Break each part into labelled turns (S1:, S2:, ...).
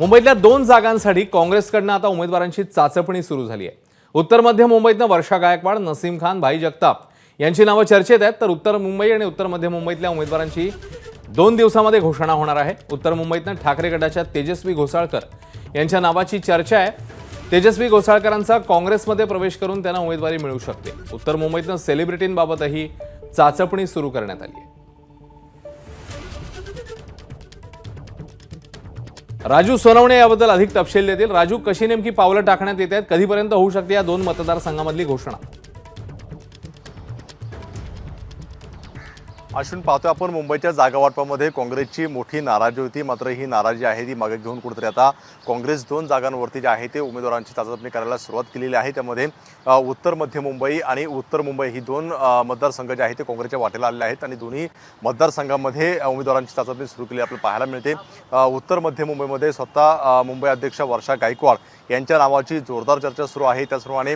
S1: मुंबईतल्या दोन जागांसाठी काँग्रेसकडनं आता उमेदवारांची चाचपणी सुरू झाली आहे. उत्तर मध्य मुंबईतनं वर्षा गायकवाड नसीम खान भाई जगताप यांची नावं चर्चेत आहेत. तर उत्तर मुंबई आणि उत्तर मध्य मुंबईतल्या उमेदवारांची दोन दिवसामध्ये घोषणा होणार आहे. उत्तर मुंबईतनं ठाकरे गटाच्या तेजस्वी घोसाळकर यांच्या नावाची चर्चा आहे. तेजस्वी घोसाळकरांचा काँग्रेसमध्ये प्रवेश करून त्यांना उमेदवारी मिळू शकते. उत्तर मुंबईतनं सेलिब्रिटींबाबतही चाचपणी सुरू करण्यात आली आहे. राजू सोनवणे याबद्दल अधिक तपशील देतील. राजू कशी नेमकी पावलं टाकण्यात येत आहेत? कधीपर्यंत होऊ शकते या दोन मतदारसंघामधली घोषणा?
S2: अश्विन पाहतोय आपण मुंबईच्या जागावाटपामध्ये काँग्रेसची मोठी नाराजी होती. मात्र ही नाराजी आहे ती मागे घेऊन कुठेतरी आता काँग्रेस दोन जागांवरती जे आहे ते उमेदवारांची चाचपणी करायला सुरुवात केलेली आहे. त्यामध्ये उत्तर मध्य मुंबई आणि उत्तर मुंबई ही दोन मतदारसंघ जे आहेत ते काँग्रेसच्या वाटेला आलेले आहेत आणि दोन्ही मतदारसंघामध्ये उमेदवारांची चाचपणी सुरू केली आपल्याला पाहायला मिळते उत्तर मध्य मुंबईमध्ये स्वतः मुंबई अध्यक्ष वर्षा गायकवाड यांच्या नावाची जोरदार चर्चा सुरू आहे. त्याचप्रमाणे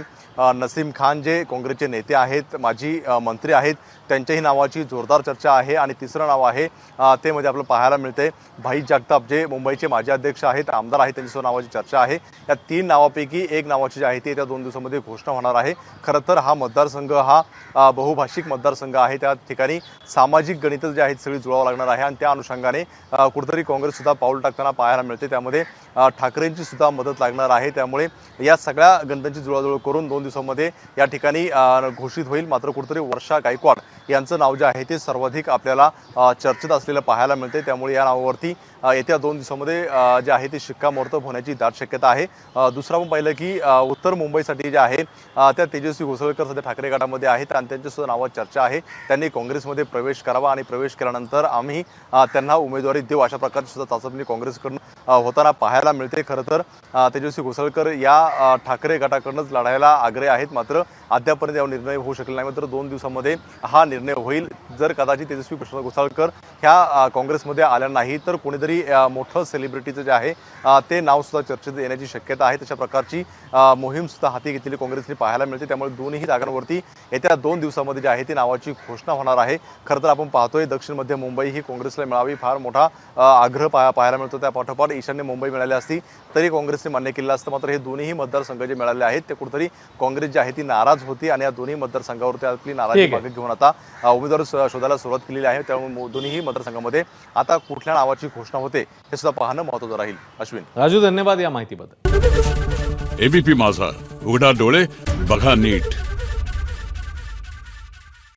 S2: नसीम खान जे काँग्रेसचे नेते आहेत माजी मंत्री आहेत त्यांच्याही नावाची जोरदार चर्चा आहे आणि तिसरं नाव आहे ते मध्ये आपलं पाहायला मिळते भाई जगताप जे मुंबईचे माजी अध्यक्ष आहेत आमदार आहेत त्यांच्यासोबत नावाची चर्चा आहे. या तीन नावापैकी एक नावाची जी आहे ती येत्या दोन दिवसामध्ये घोषणा होणार आहे. खरं तर हा मतदारसंघ हा बहुभाषिक मतदारसंघ आहे त्या ठिकाणी. सामाजिक गणित जे आहेत सगळी जुळावं लागणार आहे आणि त्या अनुषंगाने कुठंतरी कुठेतरी पाऊल टाकताना पाहायला मिळते. त्यामध्ये ठाकरेंची सुद्धा मदत लागणार आहे. त्यामुळे या सगळ्या गणितांची जुळाजुळ करून दोन दिवसामध्ये या ठिकाणी घोषित होईल. मात्र कुठेतरी वर्षा गायकवाड यांचं नाव जे आहे ते सर्वाधिक आपल्याला चर्चेत असलेलं पाहायला मिळते. त्यामुळे या नावावरती येत्या दोन दिवसामध्ये जे आहे ते शिक्कामोर्तब होण्याची दाट शक्यता आहे. दुसरं आपण पाहिलं की उत्तर मुंबईसाठी जे आहे त्या तेजस्वी घोसळकर सध्या ठाकरे गटामध्ये आहेत आणि त्यांच्यासुद्धा नावात चर्चा आहे. त्यांनी काँग्रेसमध्ये प्रवेश करावा आणि प्रवेश केल्यानंतर आम्ही त्यांना उमेदवारी देऊ अशा प्रकारची सुद्धा चाचपणी काँग्रेसकडून होताना पाहायला मिळते. खरं तर तेजस्वी घोसळकर या ठाकरे गटाकडूनच लढायला आग्रह आहेत. मात्र अद्यापर्यंत यावर निर्णय होऊ शकला नाही. मात्र दोन दिवसामध्ये हा निर्णय होईल. जर कदाचित तेजस्वी कृष्ण घोसाळकर ह्या काँग्रेसमध्ये आल्या नाही तर कोणीतरी मोठं सेलिब्रिटीचं जे आहे ते नावसुद्धा चर्चेत येण्याची शक्यता आहे. तशा प्रकारची मोहीमसुद्धा हाती घेतलेली काँग्रेसने पाहायला मिळते. त्यामुळे दोन्ही जागांवरती येत्या दोन दिवसामध्ये जे आहे ती नावाची घोषणा होणार आहे. खरं तर आपण पाहतोय दक्षिण मध्य मुंबई ही काँग्रेसला मिळावी फार मोठा आग्रह पाहा पाहायला मिळतो. त्या पाठोपाठ ईशान्य मुंबई मिळाली असती तरी काँग्रेसने मान्य केलं असतं. मात्र हे दोन्हीही मतदारसंघ जे मिळाले आहेत ते कुठेतरी काँग्रेस जी आहे ती नाराज होती आणि या दोन्ही मतदारसंघावरती आपली नाराजी. मागे घेऊन आता उमेदवार शोधायला सुरुवात केलेली आहे. त्यामुळे मो- दोन्ही मतदारसंघामध्ये आता कुठल्या नावाची घोषणा होते हे सुद्धा पाहणं महत्त्वाचं राहील. अश्विन.
S1: राजू धन्यवाद या माहितीबद्दल.
S3: एबीपी माझा उघडा डोळे बघा नीट.